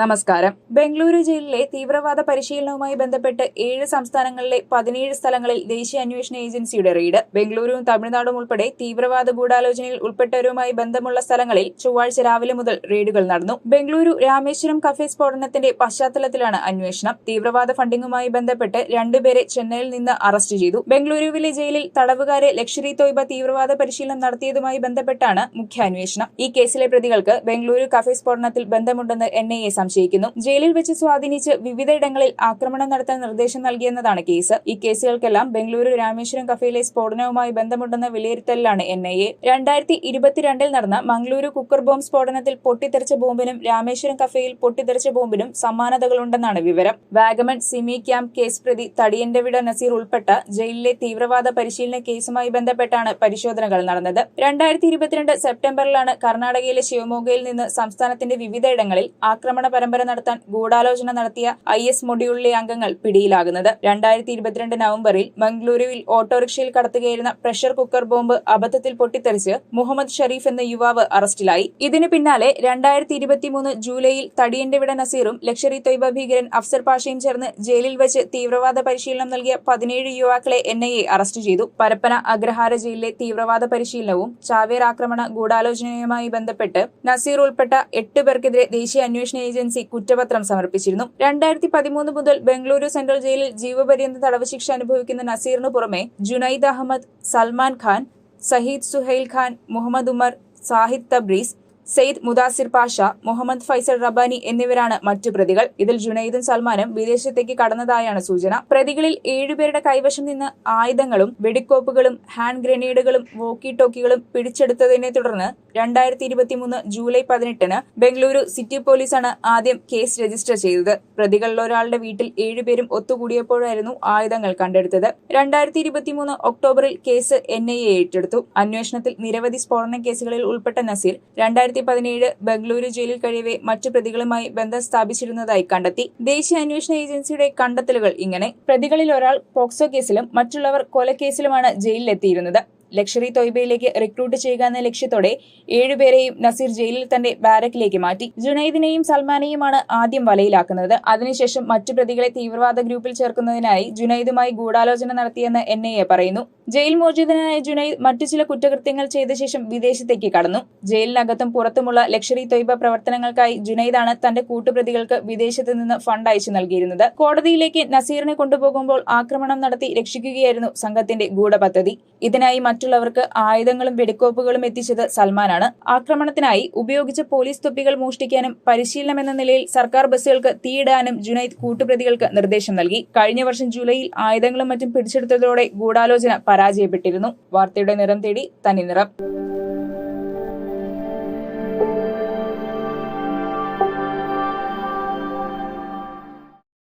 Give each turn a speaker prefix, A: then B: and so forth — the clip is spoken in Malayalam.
A: നമസ്കാരം. ബംഗളൂരു ജയിലിലെ തീവ്രവാദ പരിശീലനവുമായി ബന്ധപ്പെട്ട് ഏഴ് സംസ്ഥാനങ്ങളിലെ പതിനേഴ് സ്ഥലങ്ങളിൽ ദേശീയ അന്വേഷണ ഏജൻസിയുടെ റെയ്ഡ്. ബംഗളൂരുവും തമിഴ്നാടും ഉൾപ്പെടെ തീവ്രവാദ ഗൂഢാലോചനയിൽ ഉൾപ്പെട്ടവരുമായി ബന്ധമുള്ള സ്ഥലങ്ങളിൽ ചൊവ്വാഴ്ച രാവിലെ മുതൽ റെയ്ഡുകൾ നടന്നു. ബംഗളൂരു രാമേശ്വരം കഫേ സ്ഫോടനത്തിന്റെ പശ്ചാത്തലത്തിലാണ് അന്വേഷണം. തീവ്രവാദ ഫണ്ടിങ്ങുമായി ബന്ധപ്പെട്ട് രണ്ടുപേരെ ചെന്നൈയിൽ നിന്ന് അറസ്റ്റ് ചെയ്തു. ബംഗളൂരുവിലെ ജയിലിൽ തടവുകാരെ ലക്ഷറി തോയ്ബ തീവ്രവാദ പരിശീലനം നടത്തിയതുമായി ബന്ധപ്പെട്ടാണ് മുഖ്യ അന്വേഷണം ഈ കേസിലെ പ്രതികൾക്ക് ബംഗളൂരു കഫേ സ്ഫോടനത്തിൽ ബന്ധമുണ്ടെന്ന് എൻ ഐ എ സംശയിക്കുന്നു. ജയിലിൽ വെച്ച് സ്വാധീനിച്ച് വിവിധയിടങ്ങളിൽ ആക്രമണം നടത്താൻ നിർദ്ദേശം നൽകിയെന്നതാണ് കേസ്. ഈ കേസുകൾക്കെല്ലാം ബംഗളൂരു രാമേശ്വരം കഫേയിലെ സ്ഫോടനവുമായി ബന്ധമുണ്ടെന്ന വിലയിരുത്തലിലാണ് എൻ ഐ എ രണ്ടായിരത്തി ഇരുപത്തിരണ്ടിൽ നടന്ന മംഗളൂരു കുക്കർ ബോംബ് സ്ഫോടനത്തിൽ പൊട്ടിത്തെറിച്ച ബോംബിനും രാമേശ്വരം കഫേയിൽ പൊട്ടിത്തെറിച്ച ബോംബിനും സമാനതകളുണ്ടെന്നാണ് വിവരം. വാഗമൺ സിമി ക്യാമ്പ് കേസ് പ്രതി തടിയന്റെ വിട നസീർ ഉൾപ്പെട്ട ജയിലിലെ തീവ്രവാദ പരിശീലന കേസുമായി ബന്ധപ്പെട്ടാണ് പരിശോധനകൾ നടന്നത്. രണ്ടായിരത്തി ഇരുപത്തിരണ്ട് സെപ്റ്റംബറിലാണ് കർണാടകയിലെ ശിവമോഗയിൽ നിന്ന് സംസ്ഥാനത്തിന്റെ വിവിധയിടങ്ങളിൽ ആക്രമണ പരമ്പര നടത്താൻ ഗൂഢാലോചന നടത്തിയ ഐ എസ് മൊഡ്യൂളിലെ അംഗങ്ങൾ പിടിയിലാകുന്നത്. രണ്ടായിരത്തി ഇരുപത്തിരണ്ട് നവംബറിൽ മംഗളൂരുവിൽ ഓട്ടോറിക്ഷയിൽ കടത്തുകയായിരുന്ന പ്രഷർ കുക്കർ ബോംബ് അബദ്ധത്തിൽ പൊട്ടിത്തെറിച്ച് മുഹമ്മദ് ഷരീഫ് എന്ന യുവാവ് അറസ്റ്റിലായി. ഇതിനു പിന്നാലെ രണ്ടായിരത്തി ഇരുപത്തിമൂന്ന് ജൂലൈയിൽ തടിയന്റെവിട നസീറും ലക്ഷറി തൊയ്ബ ഭീകരൻ അഫ്സർ പാഷയും ചേർന്ന് ജയിലിൽ വെച്ച് തീവ്രവാദ പരിശീലനം നൽകിയ പതിനേഴ് യുവാക്കളെ എൻ ഐ എ അറസ്റ്റ് ചെയ്തു. പരപ്പന അഗ്രഹാര ജയിലിലെ തീവ്രവാദ പരിശീലനവും ചാവേർ ആക്രമണ ഗൂഢാലോചനയുമായി ബന്ധപ്പെട്ട് നസീർ ഉൾപ്പെട്ട എട്ട് പേർക്കെതിരെ ദേശീയ അന്വേഷണ ഏജൻസി കുറ്റപത്രം സമർപ്പിച്ചിരുന്നു. രണ്ടായിരത്തി പതിമൂന്ന് മുതൽ ബംഗളൂരു സെൻട്രൽ ജയിലിൽ ജീവപര്യന്ത തടവ് ശിക്ഷ അനുഭവിക്കുന്ന നസീറിനു പുറമെ ജുനൈദ് അഹമ്മദ് സൽമാൻ ഖാൻ സഹീദ് സുഹൈൽ ഖാൻ മുഹമ്മദ് ഉമർ സാഹിദ് തബ്രീസ് സെയ്ദ് മുദാസിർ പാഷ മുഹമ്മദ് ഫൈസൽ റബാനി എന്നിവരാണ് മറ്റു പ്രതികൾ. ഇതിൽ ജുനൈദും സൽമാനും വിദേശത്തേക്ക് കടന്നതായാണ് സൂചന. പ്രതികളിൽ ഏഴുപേരുടെ കൈവശം നിന്ന് ആയുധങ്ങളും വെടിക്കോപ്പുകളും ഹാൻഡ് ഗ്രനേഡുകളും വോക്കി ടോക്കികളും പിടിച്ചെടുത്തതിനെ തുടർന്ന് രണ്ടായിരത്തി ഇരുപത്തിമൂന്ന് ജൂലൈ പതിനെട്ടിന് ബംഗളൂരു സിറ്റി പോലീസാണ് ആദ്യം കേസ് രജിസ്റ്റർ ചെയ്തത്. പ്രതികളിൽ ഒരാളുടെ വീട്ടിൽ ഏഴുപേരും ഒത്തുകൂടിയപ്പോഴായിരുന്നു ആയുധങ്ങൾ കണ്ടെടുത്തത്. രണ്ടായിരത്തി ഇരുപത്തിമൂന്ന് ഒക്ടോബറിൽ കേസ് എൻ ഐ എ ഏറ്റെടുത്തു. അന്വേഷണത്തിൽ നിരവധി സ്ഫോടന കേസുകളിൽ ഉൾപ്പെട്ട നസീർ രണ്ടായിരത്തി പതിനേഴ് ബംഗളൂരു ജയിലിൽ കഴിയവെ മറ്റു പ്രതികളുമായി ബന്ധം സ്ഥാപിച്ചിരുന്നതായി കണ്ടെത്തി. ദേശീയ അന്വേഷണ ഏജൻസിയുടെ കണ്ടെത്തലുകൾ ഇങ്ങനെ. പ്രതികളിൽ ഒരാൾ പോക്സോ കേസിലും മറ്റുള്ളവർ കൊലക്കേസിലുമാണ് ജയിലിലെത്തിയിരുന്നത്. ലക്ഷറി തൊയ്ബയിലേക്ക് റിക്രൂട്ട് ചെയ്യുക എന്ന ലക്ഷ്യത്തോടെ ഏഴുപേരെയും നസീർ ജയിലിൽ തന്റെ ബാരക്കിലേക്ക് മാറ്റി. ജുനൈദിനെയും സൽമാനെയുമാണ് ആദ്യം വലയിലാക്കുന്നത്. അതിനുശേഷം മറ്റു പ്രതികളെ തീവ്രവാദ ഗ്രൂപ്പിൽ ചേർക്കുന്നതിനായി ജുനൈദുമായി ഗൂഢാലോചന നടത്തിയെന്ന് എൻ പറയുന്നു. ജയിൽ മോചിതനായ ജുനൈദ് മറ്റു ചില കുറ്റകൃത്യങ്ങൾ ചെയ്ത ശേഷം വിദേശത്തേക്ക് കടന്നു. ജയിലിനകത്തും പുറത്തുമുള്ള ലക്ഷറി തൊയ്ബ പ്രവർത്തനങ്ങൾക്കായി ജുനൈദാണ് തന്റെ കൂട്ടുപ്രതികൾക്ക് വിദേശത്ത് നിന്ന് ഫണ്ട് അയച്ചു നൽകിയിരുന്നത്. കോടതിയിലേക്ക് നസീറിനെ കൊണ്ടുപോകുമ്പോൾ ആക്രമണം നടത്തി രക്ഷിക്കുകയായിരുന്നു സംഘത്തിന്റെ ഗൂഢപദ്ധതി. ഇതിനായി മറ്റുള്ളവർക്ക് ആയുധങ്ങളും വെടിക്കോപ്പുകളും എത്തിച്ചത് സൽമാനാണ്. ആക്രമണത്തിനായി ഉപയോഗിച്ച പോലീസ് തൊപ്പികൾ മോഷ്ടിക്കാനും പരിശീലനം എന്ന നിലയിൽ സർക്കാർ ബസ്സുകൾക്ക് തീയിടാനും ജുനൈദ് കൂട്ടുപ്രതികൾക്ക് നിർദ്ദേശം നൽകി. കഴിഞ്ഞ വർഷം ജൂലൈയിൽ ആയുധങ്ങളും മറ്റും പിടിച്ചെടുത്തതോടെ ഗൂഢാലോചന പരാജയപ്പെട്ടിരുന്നു. വാർത്തയുടെ നിറം തേടി തനി നിറം.